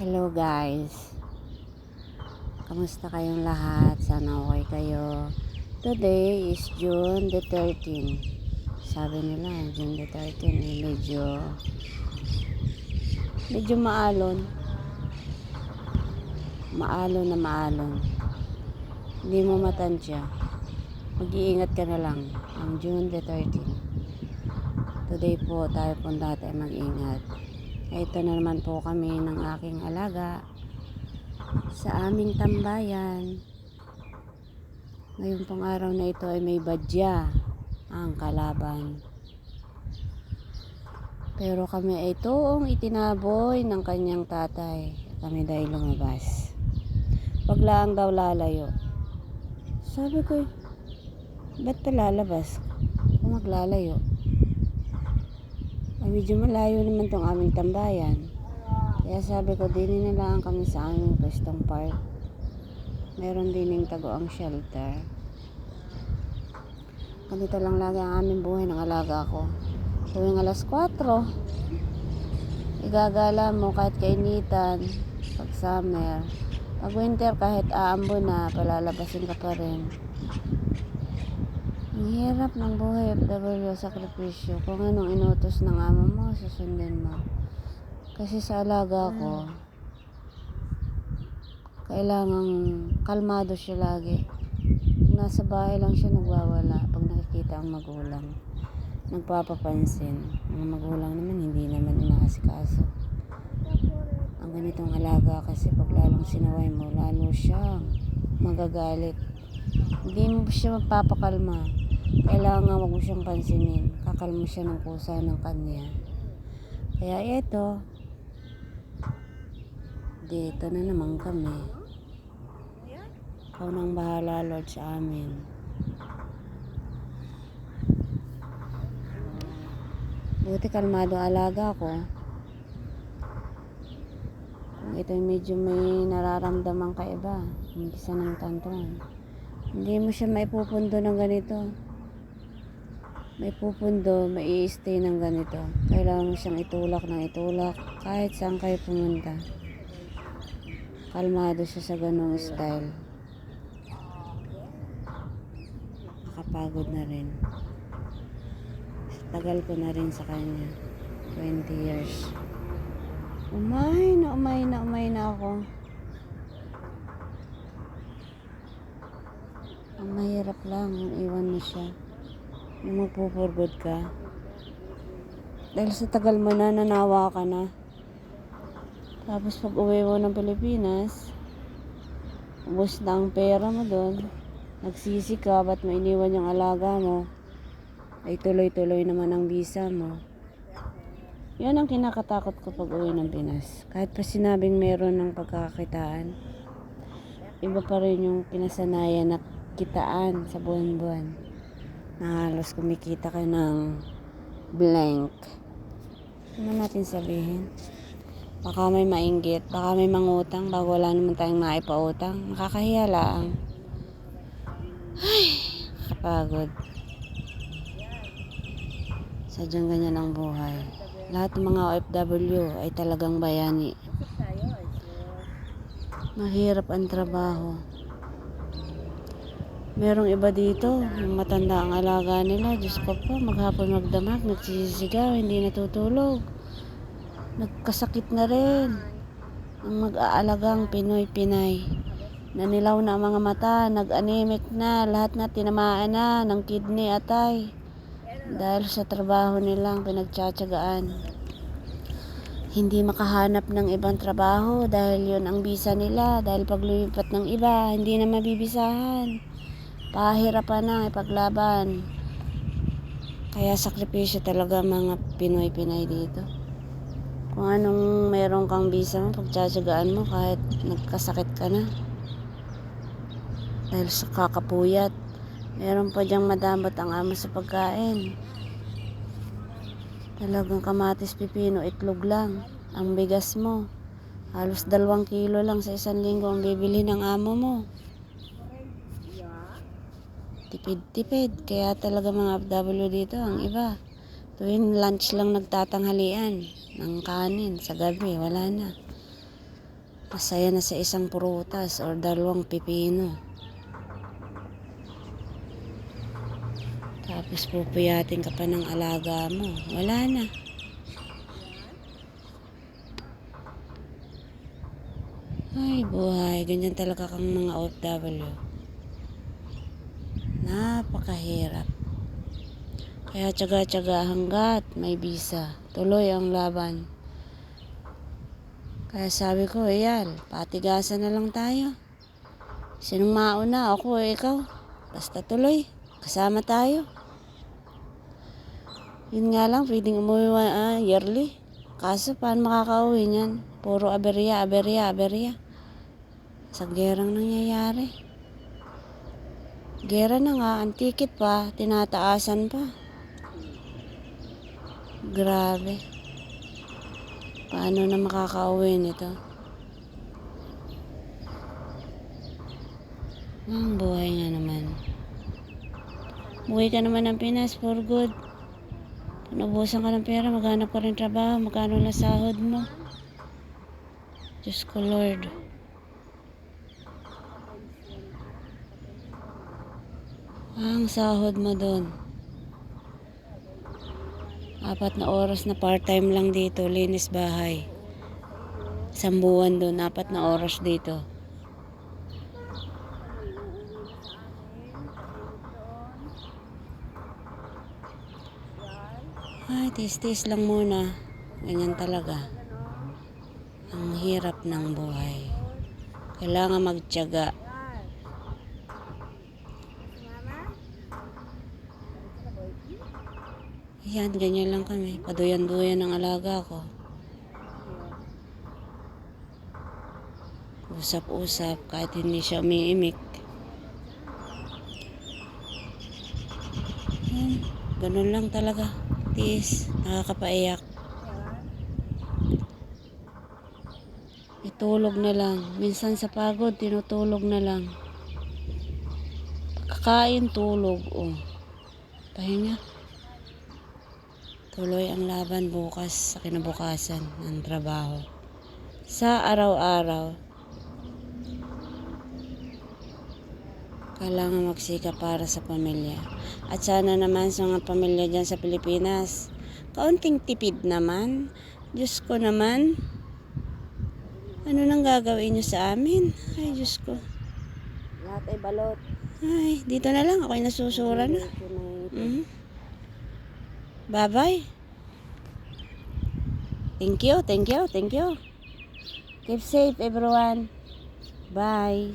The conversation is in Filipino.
Hello guys. Kamusta kayong lahat? Sana okay kayo. Today is June the 13. Sabi nila, June the 13 eh, medyo medyo maalon. Maalon na maalon. Hindi mo matansya. Mag-iingat ka na lang. Ang June the 13. Today po tayo punta tayo mag-ingat. Ito na naman po kami ng aking alaga sa aming tambayan. Ngayon pong araw na ito ay may badya ang kalaban. Pero kami ay toong itinaboy ng kanyang tatay. Kami dahil lumabas. Wag lang daw lalayo. Sabi ko, ba't pa lalabas? Kung maglalayo. Medyo malayo naman tong aming tambayan. Kaya sabi ko, din na kami sa aming pwestong park. Meron din yung tagoang shelter. Ganito lang lagi ang aming buhay ng alaga ko. Tuwing alas 4, igagala mo kahit kainitan, pag summer. Pag winter, kahit aambo na, palalabasin ka pa rin. Ang hirap ng buhay FW sakripisyo. Kung anong inutos ng amo mo, susundin mo. Kasi sa alaga ko, kailangang kalmado siya lagi. Nasa bahay lang siya nagwawala pag nakikita ang magulang. Nagpapapansin. Ang magulang naman hindi naman inaasikaso. Ang ganitong alaga kasi pag lalong sinaway mo, lalo siyang magagalit. Hindi mo siya mapapakalma. Kailangan wag mo siyang pansinin. Kakalma siya ng kusa ng kanya. Kaya ito, dito na naman kami. Ikaw nang bahala, Lord, sa amin. Buti kalmado alaga ko. Kung ito medyo may nararamdaman ka iba, hindi siya ng tantrum. Hindi mo siya maipupundo ng ganito. May pupundo, may stay ng ganito. Kailangan mo siyang itulak ng itulak kahit saan kayo pumunta. Kalmado siya sa ganong style. Nakapagod na rin. Tagal ko na rin sa kanya. 20 years. Umay na, umay na, umay na ako. Ang mahirap lang iwan mo siya. Magpupurgod ka. Dahil sa tagal mo na, nanawa ka na. Tapos pag uwi mo ng Pilipinas, ubos na ang pera mo doon. Nagsisi ka, ba't mo yung alaga mo? Ay tuloy-tuloy naman ang visa mo. Yan ang kinakatakot ko pag uwi ng Pinas. Kahit pa sinabing meron ng pagkakakitaan, iba pa rin yung pinasanayan na kitaan sa buwan-buwan. Na halos kumikita ka ng blank. Ano natin sabihin? Baka may mainggit, baka may mangutang bago wala naman tayong maipautang. Makakahiya lang. Ay, kapagod. Sadyang ganyan ang buhay. Lahat ng mga OFW ay talagang bayani. Mahirap ang trabaho. Merong iba dito, matanda ang alaga nila. Diyos ko po, maghapon magdamag, nagsisigaw, hindi natutulog. Nagkasakit na rin. Ang mag-aalagang Pinoy-Pinay. Nanilaw na ang mga mata, nag-anemic na, lahat na tinamaan na ng kidney atay. Dahil sa trabaho nilang pinagtsatsagaan. Hindi makahanap ng ibang trabaho dahil yon ang visa nila. Dahil pag lumipat ng iba, hindi na mabibisahan. Pahirapan na ipaglaban. Kaya sakripisyo talaga mga Pinoy-Pinay dito. Kung anong meron kang visa mo, pagtsatsagaan mo kahit nagkasakit ka na. Dahil sa kakapuyat. Meron pa diyang madamot ang amo sa pagkain. Talagang kamatis, pipino, itlog lang. Ang bigas mo. Halos dalawang kilo lang sa isang linggo ang bibili ng amo mo. Tipid-tipid. Kaya talaga mga FW dito, ang iba. Tuwing lunch lang nagtatanghalian ng kanin sa gabi, wala na. Masaya na sa isang prutas or dalawang pipino. Tapos pupuyatin ka pa ng alaga mo. Wala na. Ay, buhay. Ganyan talaga kang mga OFW. Napakahirap. Kaya tsaga-tsaga hanggat may visa. Tuloy ang laban. Kaya sabi ko, Eyal, patigasan na lang tayo. Sinong mauna? Ako o ikaw? Basta tuloy. Kasama tayo. Yun nga lang, pwedeng umuwi ah, yearly. Kaso, paano makakauwi niyan? Puro aberya, aberya, aberya. Sa gerang nangyayari. Gera na nga, ang ticket pa, tinataasan pa. Grabe. Paano na makakauwi nito? Ang buhay nga naman. Buhay ka naman ng Pinas for good. Nabusan ka ng pera, maghanap ka rin trabaho, magkano na sahod mo. Diyos ko Lord. Ang sahod mo doon. Apat na oras na part-time lang dito, linis bahay. Isang buwan doon, apat na oras dito. Ay, tis-tis lang muna. Ganyan talaga. Ang hirap ng buhay. Kailangan magtiyaga. Yan, ganyan lang kami. Paduyan-duyan ng alaga ko. Usap-usap kahit hindi siya umiimik. Yan, ganun lang talaga. Tiis, nakakapaiyak. Itulog na lang. Minsan sa pagod, tinutulog na lang. Kakain, tulog. Oh. Pahinga. Tuloy ang laban bukas sa kinabukasan ng trabaho. Sa araw-araw, kailangan magsika para sa pamilya. At sana naman sa mga pamilya dyan sa Pilipinas, kaunting tipid naman. Diyos ko naman, ano nang gagawin nyo sa amin? Ay, Diyos ko. Lahat ay balot. Ay, dito na lang. Ako'y nasusura na. Mhm. Bye-bye. Thank you, thank you, thank you. Keep safe, everyone. Bye.